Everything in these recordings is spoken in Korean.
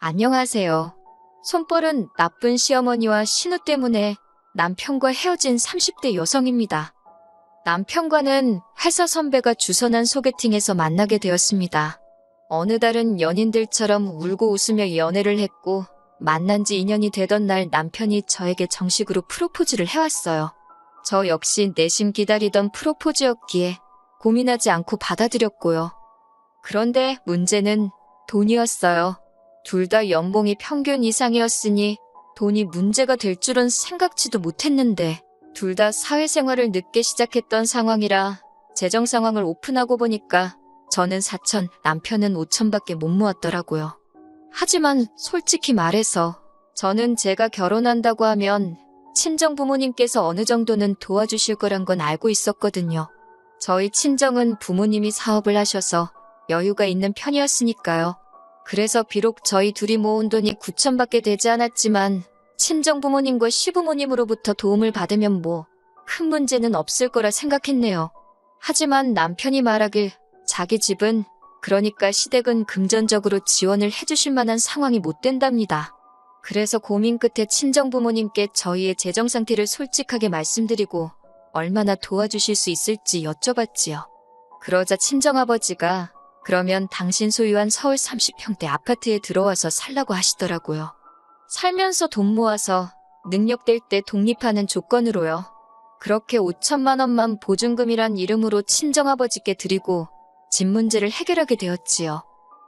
안녕하세요. 손벌은 나쁜 시어머니와 신우 때문에 남편과 헤어진 30대 여성입니다. 남편과는 회사 선배가 주선한 소개팅에서 만나게 되었습니다. 어느 달은 연인들처럼 울고 웃으며 연애를 했고 만난 지 2년이 되던 날 남편이 저에게 정식으로 프로포즈를 해왔어요. 저 역시 내심 기다리던 프로포즈였기에 고민하지 않고 받아들였고요. 그런데 문제는 돈이었어요. 둘 다 연봉이 평균 이상이었으니 돈이 문제가 될 줄은 생각지도 못했는데 둘 다 사회생활을 늦게 시작했던 상황이라 재정 상황을 오픈하고 보니까 저는 4천, 남편은 5천밖에 못 모았더라고요. 하지만 솔직히 말해서 저는 제가 결혼한다고 하면 친정 부모님께서 어느 정도는 도와주실 거란 건 알고 있었거든요. 저희 친정은 부모님이 사업을 하셔서 여유가 있는 편이었으니까요. 그래서 비록 저희 둘이 모은 돈이 9천밖에 되지 않았지만 친정 부모님과 시부모님으로부터 도움을 받으면 뭐 큰 문제는 없을 거라 생각했네요. 하지만 남편이 말하길 자기 집은 그러니까 시댁은 금전적으로 지원을 해주실 만한 상황이 못 된답니다. 그래서 고민 끝에 친정 부모님께 저희의 재정 상태를 솔직하게 말씀드리고 얼마나 도와주실 수 있을지 여쭤봤지요. 그러자 친정아버지가 그러면 당신 소유한 서울 30평대 아파트에 들어와서 살라고 하시더라고요. 살면서 돈 모아서 능력될 때 독립하는 조건으로요. 그렇게 5천만 원만 보증금이란 이름으로 친정아버지께 드리고 집 문제를 해결하게 되었지요.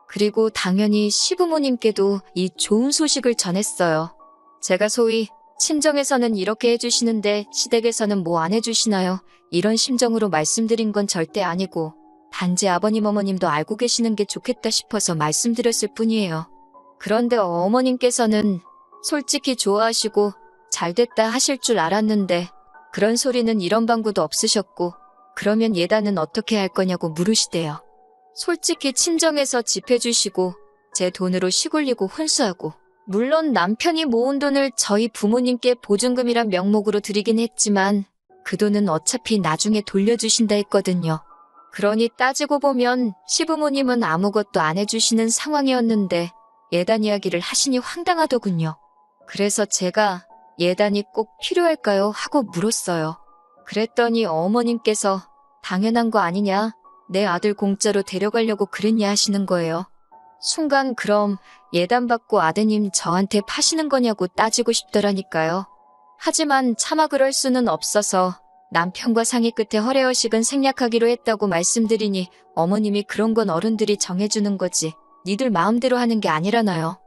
그리고 당연히 시부모님께도 이 좋은 소식을 전했어요. 제가 소위 친정에서는 이렇게 해주시는데 시댁에서는 뭐 안 해주시나요? 이런 심정으로 말씀드린 건 절대 아니고 단지 아버님 어머님도 알고 계시는 게 좋겠다 싶어서 말씀드렸을 뿐이에요. 그런데 어머님께서는 솔직히 좋아하시고 잘 됐다 하실 줄 알았는데 그런 소리는 이런 방구도 없으셨고 그러면 예단은 어떻게 할 거냐고 물으시대요. 솔직히 친정에서 집해주시고 제 돈으로 시골리고 혼수하고 물론 남편이 모은 돈을 저희 부모님께 보증금이란 명목으로 드리긴 했지만 그 돈은 어차피 나중에 돌려주신다 했거든요. 그러니 따지고 보면 시부모님은 아무것도 안 해주시는 상황이었는데 예단 이야기를 하시니 황당하더군요. 그래서 제가 예단이 꼭 필요할까요? 하고 물었어요. 그랬더니 어머님께서 당연한 거 아니냐? 내 아들 공짜로 데려가려고 그랬냐 하시는 거예요. 순간 그럼 예단 받고 아드님 저한테 파시는 거냐고 따지고 싶더라니까요. 하지만 차마 그럴 수는 없어서 남편과 상의 끝에 허례허식은 생략하기로 했다고 말씀드리니 어머님이 그런 건 어른들이 정해주는 거지 니들 마음대로 하는 게 아니라나요.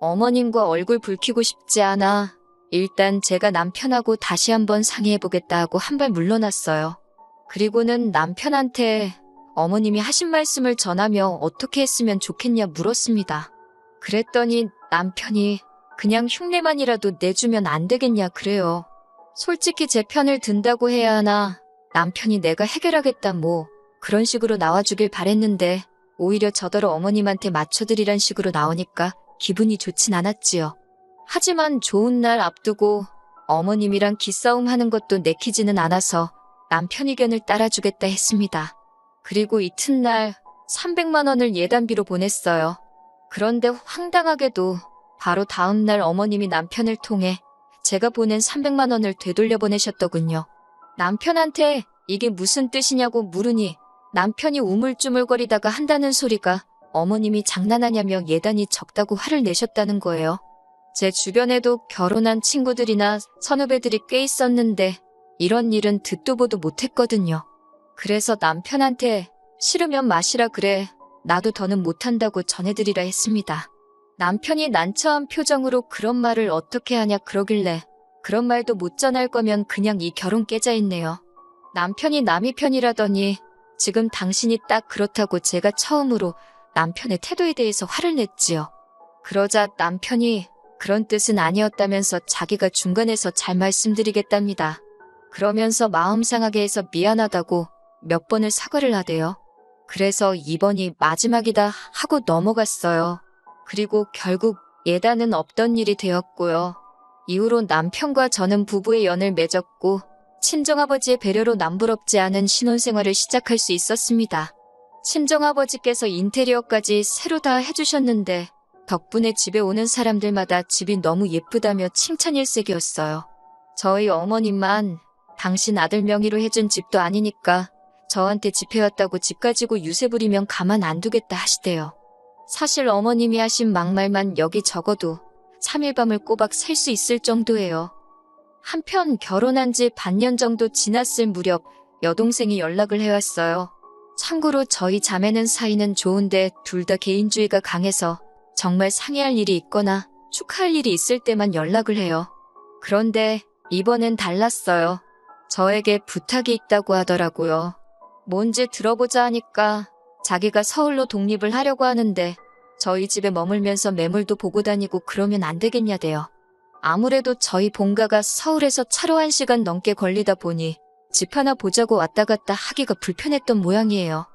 어머님과 얼굴 붉히고 싶지 않아 일단 제가 남편하고 다시 한번 상의해보겠다 하고 한 발 물러났어요. 그리고는 남편한테 어머님이 하신 말씀을 전하며 어떻게 했으면 좋겠냐 물었습니다. 그랬더니 남편이 그냥 흉내만이라도 내주면 안 되겠냐 그래요. 솔직히 제 편을 든다고 해야 하나 남편이 내가 해결하겠다 뭐 그런 식으로 나와주길 바랬는데 오히려 저더러 어머님한테 맞춰드리란 식으로 나오니까 기분이 좋진 않았지요. 하지만 좋은 날 앞두고 어머님이랑 기싸움 하는 것도 내키지는 않아서 남편 의견을 따라주겠다 했습니다. 그리고 이튿날 300만 원을 예단비로 보냈어요. 그런데 황당하게도 바로 다음날 어머님이 남편을 통해 제가 보낸 300만 원을 되돌려 보내셨더군요. 남편한테 이게 무슨 뜻이냐고 물으니 남편이 우물쭈물거리다가 한다는 소리가 어머님이 장난하냐며 예단이 적다고 화를 내셨다는 거예요. 제 주변에도 결혼한 친구들이나 선후배들이 꽤 있었는데 이런 일은 듣도 보도 못했거든요. 그래서 남편한테 싫으면 마시라 그래. 나도 더는 못한다고 전해드리라 했습니다. 남편이 난처한 표정으로 그런 말을 어떻게 하냐 그러길래 그런 말도 못 전할 거면 그냥 이 결혼 깨자 했네요. 남편이 남이 편이라더니 지금 당신이 딱 그렇다고 제가 처음으로 남편의 태도에 대해서 화를 냈지요. 그러자 남편이 그런 뜻은 아니었다면서 자기가 중간에서 잘 말씀드리겠답니다. 그러면서 마음 상하게 해서 미안하다고 몇 번을 사과를 하대요. 그래서 이번이 마지막이다 하고 넘어갔어요. 그리고 결국 예단은 없던 일이 되었고요. 이후로 남편과 저는 부부의 연을 맺었고 친정아버지의 배려로 남부럽지 않은 신혼생활을 시작할 수 있었습니다. 친정아버지께서 인테리어까지 새로 다 해주셨는데 덕분에 집에 오는 사람들마다 집이 너무 예쁘다며 칭찬일색이었어요. 저희 어머님만 당신 아들 명의로 해준 집도 아니니까 저한테 집 해왔다고 집 가지고 유세 부리면 가만 안 두겠다 하시대요. 사실 어머님이 하신 막말만 여기 적어도 3일 밤을 꼬박 셀 수 있을 정도예요. 한편 결혼한 지 반년 정도 지났을 무렵 여동생이 연락을 해왔어요. 참고로 저희 자매는 사이는 좋은데 둘 다 개인주의가 강해서 정말 상의할 일이 있거나 축하할 일이 있을 때만 연락을 해요. 그런데 이번엔 달랐어요. 저에게 부탁이 있다고 하더라고요. 뭔지 들어보자 하니까 자기가 서울로 독립을 하려고 하는데 저희 집에 머물면서 매물도 보고 다니고 그러면 안 되겠냐대요. 아무래도 저희 본가가 서울에서 차로 한 시간 넘게 걸리다 보니 집 하나 보자고 왔다 갔다 하기가 불편했던 모양이에요.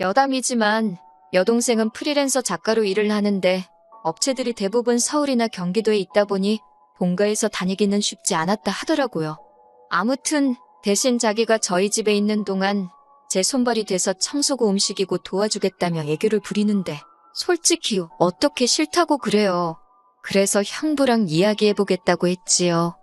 여담이지만 여동생은 프리랜서 작가로 일을 하는데 업체들이 대부분 서울이나 경기도에 있다 보니 본가에서 다니기는 쉽지 않았다 하더라고요. 아무튼 대신 자기가 저희 집에 있는 동안 제 손발이 돼서 청소고 음식이고 도와주겠다며 애교를 부리는데 솔직히 어떻게 싫다고 그래요. 그래서 형부랑 이야기해보겠다고 했지요.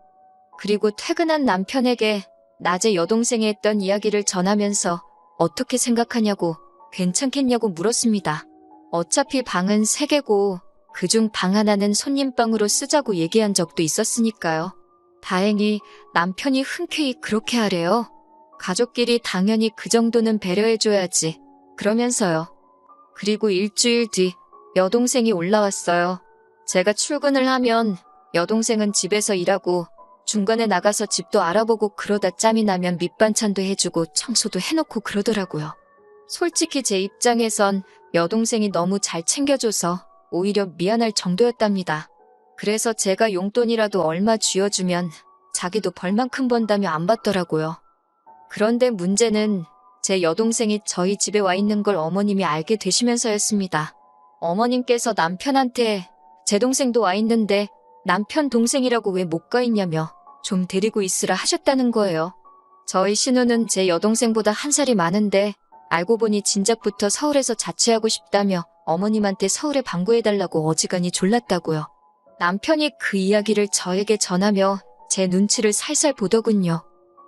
그리고 퇴근한 남편에게 낮에 여동생이 했던 이야기를 전하면서 어떻게 생각하냐고 괜찮겠냐고 물었습니다. 어차피 방은 3개고 그중 방 하나는 손님방으로 쓰자고 얘기한 적도 있었으니까요. 다행히 남편이 흔쾌히 그렇게 하래요. 가족끼리 당연히 그 정도는 배려해줘야지. 그러면서요. 그리고 일주일 뒤 여동생이 올라왔어요. 제가 출근을 하면 여동생은 집에서 일하고 중간에 나가서 집도 알아보고 그러다 짬이 나면 밑반찬도 해주고 청소도 해놓고 그러더라고요. 솔직히 제 입장에선 여동생이 너무 잘 챙겨줘서 오히려 미안할 정도였답니다. 그래서 제가 용돈이라도 얼마 쥐어주면 자기도 벌만큼 번다며 안 받더라고요. 그런데 문제는 제 여동생이 저희 집에 와 있는 걸 어머님이 알게 되시면서였습니다. 어머님께서 남편한테 제 동생도 와 있는데 남편 동생이라고 왜 못 가 있냐며 좀 데리고 있으라 하셨다는 거예요. 저희 신우는 제 여동생보다 한 살이 많은데 알고 보니 진작부터 서울에서 자취하고 싶다며 어머님한테 서울에 방구해달라고 어지간히 졸랐다고요. 남편이 그 이야기를 저에게 전하며 제 눈치를 살살 보더군요.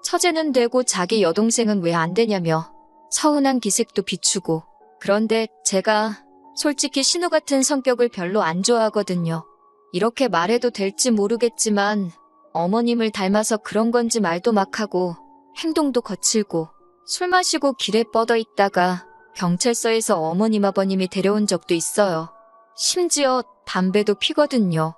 처제는 되고 자기 여동생은 왜 안 되냐며 서운한 기색도 비추고 그런데 제가 솔직히 신우 같은 성격을 별로 안 좋아하거든요. 이렇게 말해도 될지 모르겠지만 어머님을 닮아서 그런 건지 말도 막 하고 행동도 거칠고 술 마시고 길에 뻗어 있다가 경찰서에서 어머님 아버님이 데려온 적도 있어요. 심지어 담배도 피거든요.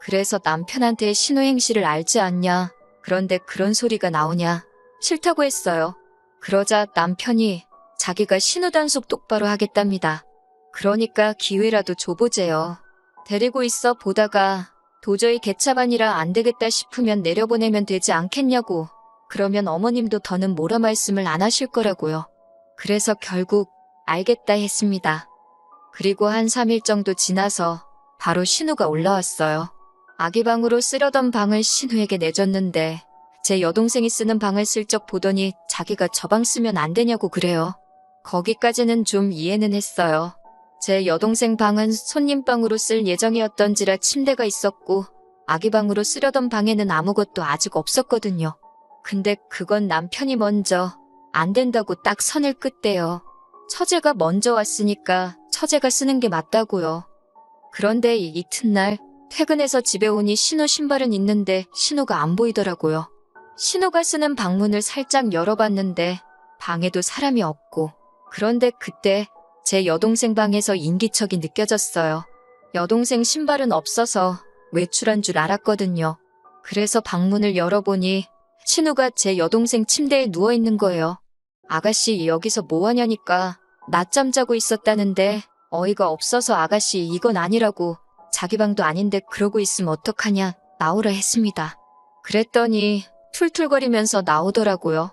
그래서 남편한테 신우 행실을 알지 않냐. 그런데 그런 소리가 나오냐. 싫다고 했어요. 그러자 남편이 자기가 신우 단속 똑바로 하겠답니다. 그러니까 기회라도 줘보재요. 데리고 있어 보다가 도저히 개차반이라 안 되겠다 싶으면 내려보내면 되지 않겠냐고. 그러면 어머님도 더는 뭐라 말씀을 안 하실 거라고요. 그래서 결국 알겠다 했습니다. 그리고 한 3일 정도 지나서 바로 신우가 올라왔어요. 아기 방으로 쓰려던 방을 신우에게 내줬는데 제 여동생이 쓰는 방을 슬쩍 보더니 자기가 저 방 쓰면 안 되냐고 그래요. 거기까지는 좀 이해는 했어요. 제 여동생 방은 손님 방으로 쓸 예정이었던지라 침대가 있었고 아기 방으로 쓰려던 방에는 아무것도 아직 없었거든요. 근데 그건 남편이 먼저 안 된다고 딱 선을 긋대요. 처제가 먼저 왔으니까 처제가 쓰는 게 맞다고요. 그런데 이 이튿날 퇴근해서 집에 오니 신호 신발은 있는데 신호가 안 보이더라고요. 신호가 쓰는 방문을 살짝 열어봤는데 방에도 사람이 없고 그런데 그때 제 여동생 방에서 인기척이 느껴졌어요. 여동생 신발은 없어서 외출한 줄 알았거든요. 그래서 방문을 열어보니 신우가 제 여동생 침대에 누워있는 거예요. 아가씨 여기서 뭐하냐니까 낮잠 자고 있었다는데 어이가 없어서 아가씨 이건 아니라고 자기 방도 아닌데 그러고 있으면 어떡하냐 나오라 했습니다. 그랬더니 툴툴거리면서 나오더라고요.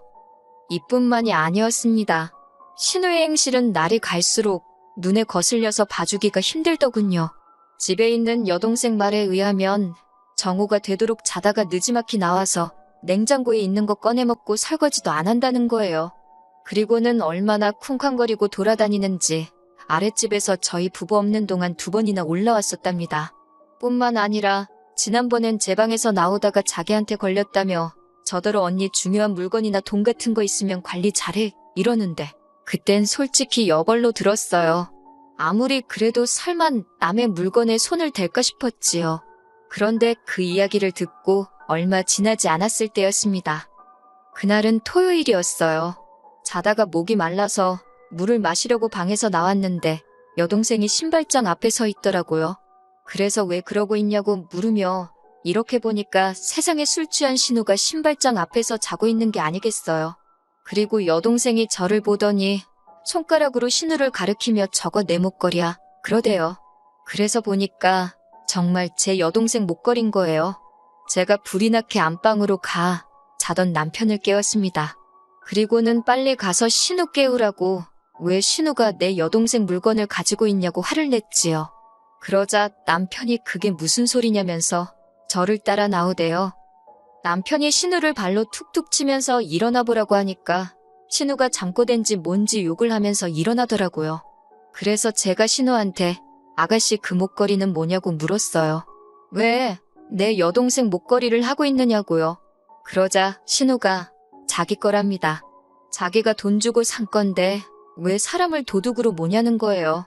이뿐만이 아니었습니다. 신우의 행실은 날이 갈수록 눈에 거슬려서 봐주기가 힘들더군요. 집에 있는 여동생 말에 의하면 정오가 되도록 자다가 느지막이 나와서 냉장고에 있는 거 꺼내 먹고 설거지도 안 한다는 거예요. 그리고는 얼마나 쿵쾅거리고 돌아다니는지 아랫집에서 저희 부부 없는 동안 두 번이나 올라왔었답니다. 뿐만 아니라 지난번엔 제 방에서 나오다가 자기한테 걸렸다며 저더러 언니 중요한 물건이나 돈 같은 거 있으면 관리 잘해 이러는데 그땐 솔직히 여벌로 들었어요. 아무리 그래도 설마 남의 물건에 손을 댈까 싶었지요. 그런데 그 이야기를 듣고 얼마 지나지 않았을 때였습니다. 그날은 토요일이었어요. 자다가 목이 말라서 물을 마시려고 방에서 나왔는데 여동생이 신발장 앞에 서 있더라고요. 그래서 왜 그러고 있냐고 물으며 이렇게 보니까 세상에 술 취한 신우가 신발장 앞에서 자고 있는 게 아니겠어요. 그리고 여동생이 저를 보더니 손가락으로 신우를 가리키며 저거 내 목걸이야. 그러대요. 그래서 보니까 정말 제 여동생 목걸인 거예요. 제가 불이 나게 안방으로 가 자던 남편을 깨웠습니다. 그리고는 빨리 가서 신우 깨우라고 왜 신우가 내 여동생 물건을 가지고 있냐고 화를 냈지요. 그러자 남편이 그게 무슨 소리냐면서 저를 따라 나오대요. 남편이 신우를 발로 툭툭 치면서 일어나 보라고 하니까 신우가 잠꼬댄지 뭔지 욕을 하면서 일어나더라고요. 그래서 제가 신우한테 아가씨 그 목걸이는 뭐냐고 물었어요. 왜 내 여동생 목걸이를 하고 있느냐고요. 그러자 신우가 자기 거랍니다. 자기가 돈 주고 산 건데 왜 사람을 도둑으로 모냐는 거예요.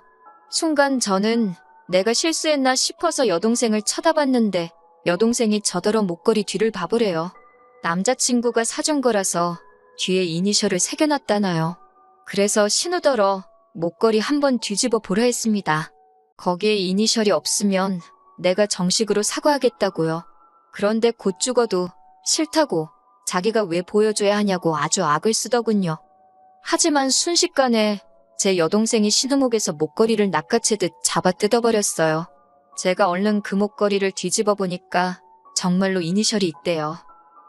순간 저는 내가 실수했나 싶어서 여동생을 쳐다봤는데 여동생이 저더러 목걸이 뒤를 봐보래요. 남자친구가 사준 거라서 뒤에 이니셜을 새겨놨다나요. 그래서 신우더러 목걸이 한번 뒤집어 보려 했습니다. 거기에 이니셜이 없으면 내가 정식으로 사과하겠다고요. 그런데 곧 죽어도 싫다고 자기가 왜 보여줘야 하냐고 아주 악을 쓰더군요. 하지만 순식간에 제 여동생이 신우목에서 목걸이를 낚아채듯 잡아 뜯어버렸어요. 제가 얼른 그 목걸이를 뒤집어 보니까 정말로 이니셜이 있대요.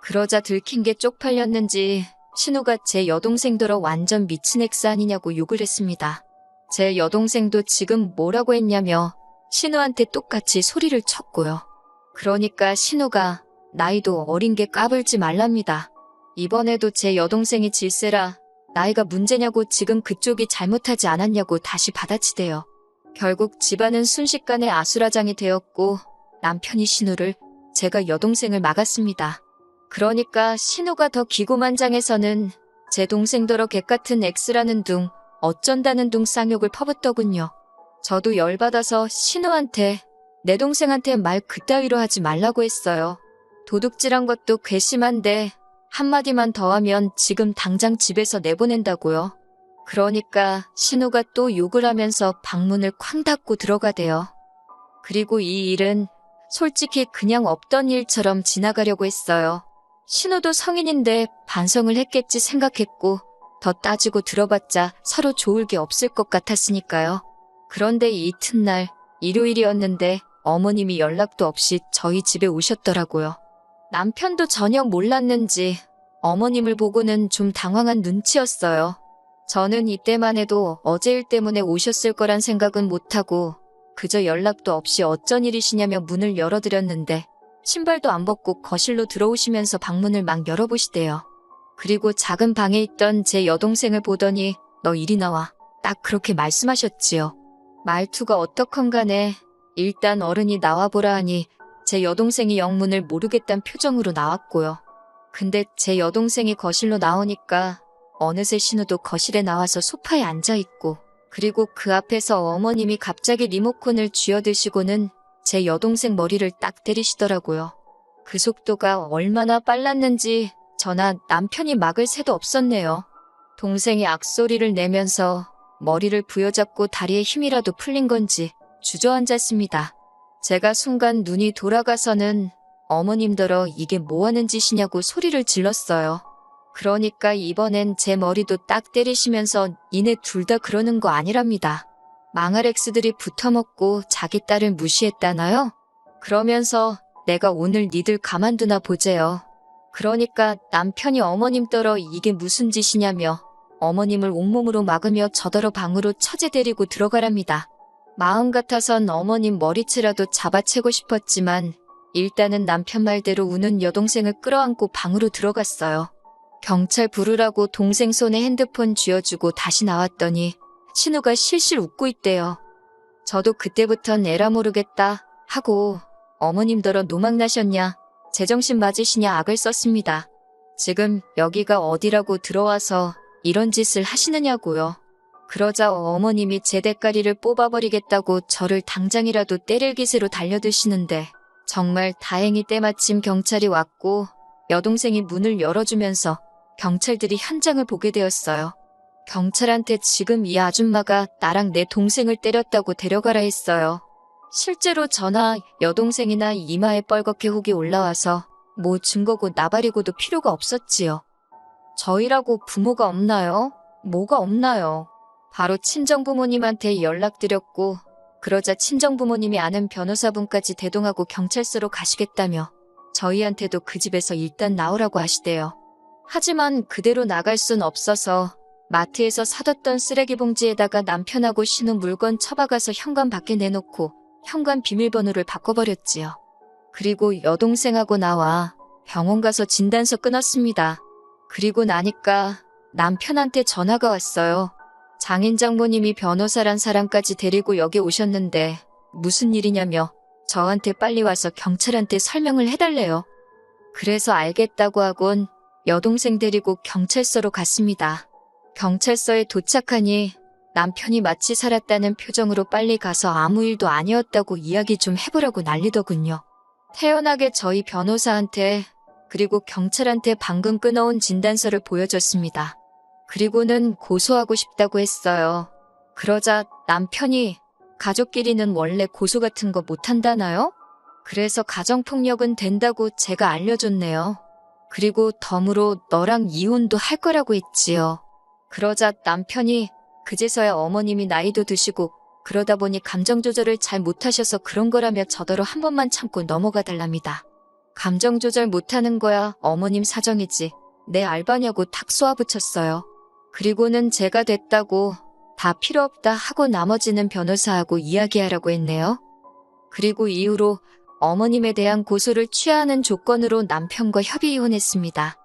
그러자 들킨 게 쪽팔렸는지 신우가 제 여동생더러 완전 미친 엑스 아니냐고 욕을 했습니다. 제 여동생도 지금 뭐라고 했냐며 신우한테 똑같이 소리를 쳤고요. 그러니까 신우가 나이도 어린 게 까불지 말랍니다. 이번에도 제 여동생이 질세라 나이가 문제냐고 지금 그쪽이 잘못하지 않았냐고 다시 받아치대요. 결국 집안은 순식간에 아수라장이 되었고 남편이 신우를 제가 여동생을 막았습니다. 그러니까 신우가 더 기고만장해서는 제 동생더러 개같은 X라는 둥 어쩐다는 둥 쌍욕을 퍼붓더군요. 저도 열받아서 신우한테 내 동생한테 말 그따위로 하지 말라고 했어요. 도둑질한 것도 괘씸한데 한마디만 더 하면 지금 당장 집에서 내보낸다고요. 그러니까 신우가 또 욕을 하면서 방문을 쾅 닫고 들어가대요. 그리고 이 일은 솔직히 그냥 없던 일처럼 지나가려고 했어요. 신우도 성인인데 반성을 했겠지 생각했고 더 따지고 들어봤자 서로 좋을 게 없을 것 같았으니까요. 그런데 이튿날 일요일이었는데 어머님이 연락도 없이 저희 집에 오셨더라고요. 남편도 전혀 몰랐는지 어머님을 보고는 좀 당황한 눈치였어요. 저는 이때만 해도 어제 일 때문에 오셨을 거란 생각은 못하고 그저 연락도 없이 어쩐 일이시냐며 문을 열어드렸는데 신발도 안 벗고 거실로 들어오시면서 방문을 막 열어보시대요. 그리고 작은 방에 있던 제 여동생을 보더니 너 이리 나와. 딱 그렇게 말씀하셨지요. 말투가 어떻건 간에 일단 어른이 나와보라 하니 제 여동생이 영문을 모르겠단 표정으로 나왔고요. 근데 제 여동생이 거실로 나오니까 어느새 신우도 거실에 나와서 소파에 앉아있고 그리고 그 앞에서 어머님이 갑자기 리모컨을 쥐어드시고는 제 여동생 머리를 딱 때리시더라고요. 그 속도가 얼마나 빨랐는지 저나 남편이 막을 새도 없었네요. 동생이 악소리를 내면서 머리를 부여잡고 다리에 힘이라도 풀린 건지 주저앉았습니다. 제가 순간 눈이 돌아가서는 어머님더러 이게 뭐하는 짓이냐고 소리를 질렀어요. 그러니까 이번엔 제 머리도 딱 때리시면서 니네 둘 다 그러는 거 아니랍니다. 망할 엑스들이 붙어먹고 자기 딸을 무시했다나요? 그러면서 내가 오늘 니들 가만두나 보재요. 그러니까 남편이 어머님 떨어 이게 무슨 짓이냐며 어머님을 온몸으로 막으며 저더러 방으로 처제 데리고 들어가랍니다. 마음 같아선 어머님 머리채라도 잡아채고 싶었지만 일단은 남편 말대로 우는 여동생을 끌어안고 방으로 들어갔어요. 경찰 부르라고 동생 손에 핸드폰 쥐어주고 다시 나왔더니 신우가 실실 웃고 있대요. 저도 그때부턴 에라 모르겠다 하고 어머님더러 노망나셨냐, 제정신 맞으시냐 악을 썼습니다. 지금 여기가 어디라고 들어와서 이런 짓을 하시느냐고요. 그러자 어머님이 제 대가리를 뽑아버리겠다고 저를 당장이라도 때릴 기세로 달려드시는데 정말 다행히 때마침 경찰이 왔고 여동생이 문을 열어주면서 경찰들이 현장을 보게 되었어요. 경찰한테 지금 이 아줌마가 나랑 내 동생을 때렸다고 데려가라 했어요. 실제로 저나 여동생이나 이마에 뻘겋게 혹이 올라와서 뭐 증거고 나발이고도 필요가 없었지요. 저희라고 부모가 없나요? 뭐가 없나요? 바로 친정부모님한테 연락드렸고 그러자 친정부모님이 아는 변호사분까지 대동하고 경찰서로 가시겠다며 저희한테도 그 집에서 일단 나오라고 하시대요. 하지만 그대로 나갈 순 없어서 마트에서 사뒀던 쓰레기 봉지에다가 남편하고 신은 물건 처박아서 현관 밖에 내놓고 현관 비밀번호를 바꿔버렸지요. 그리고 여동생하고 나와 병원 가서 진단서 끊었습니다. 그리고 나니까 남편한테 전화가 왔어요. 장인 장모님이 변호사란 사람까지 데리고 여기 오셨는데 무슨 일이냐며 저한테 빨리 와서 경찰한테 설명을 해달래요. 그래서 알겠다고 하곤 여동생 데리고 경찰서로 갔습니다. 경찰서에 도착하니 남편이 마치 살았다는 표정으로 빨리 가서 아무 일도 아니었다고 이야기 좀 해보라고 난리더군요. 태연하게 저희 변호사한테 그리고 경찰한테 방금 끊어온 진단서를 보여줬습니다. 그리고는 고소하고 싶다고 했어요. 그러자 남편이 가족끼리는 원래 고소 같은 거 못한다나요? 그래서 가정폭력은 된다고 제가 알려줬네요. 그리고 덤으로 너랑 이혼도 할 거라고 했지요. 그러자 남편이 그제서야 어머님이 나이도 드시고 그러다 보니 감정 조절을 잘 못하셔서 그런 거라며 저더러 한 번만 참고 넘어가 달랍니다. 감정 조절 못하는 거야 어머님 사정이지. 내 알바냐고 탁 쏘아붙였어요. 그리고는 제가 됐다고 다 필요 없다 하고 나머지는 변호사하고 이야기하라고 했네요. 그리고 이후로 어머님에 대한 고소를 취하는 조건으로 남편과 협의 이혼했습니다.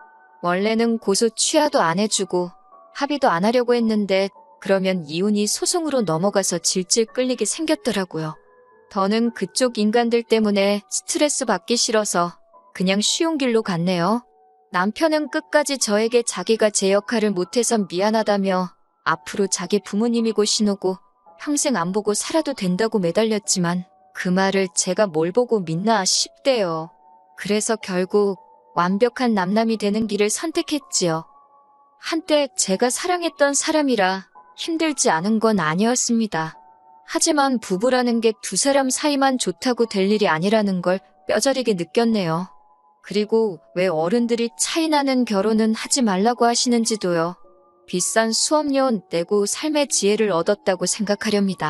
원래는 고소 취하도 안 해주고 합의도 안 하려고 했는데 그러면 이혼이 소송으로 넘어가서 질질 끌리게 생겼더라고요. 더는 그쪽 인간들 때문에 스트레스 받기 싫어서 그냥 쉬운 길로 갔네요. 남편은 끝까지 저에게 자기가 제 역할을 못해서 미안하다며 앞으로 자기 부모님이고 신우고 평생 안 보고 살아도 된다고 매달렸지만 그 말을 제가 뭘 보고 믿나 싶대요. 그래서 결국 완벽한 남남이 되는 길을 선택했지요. 한때 제가 사랑했던 사람이라 힘들지 않은 건 아니었습니다. 하지만 부부라는 게 두 사람 사이만 좋다고 될 일이 아니라는 걸 뼈저리게 느꼈네요. 그리고 왜 어른들이 차이나는 결혼은 하지 말라고 하시는지도요. 비싼 수업료 내고 삶의 지혜를 얻었다고 생각하렵니다.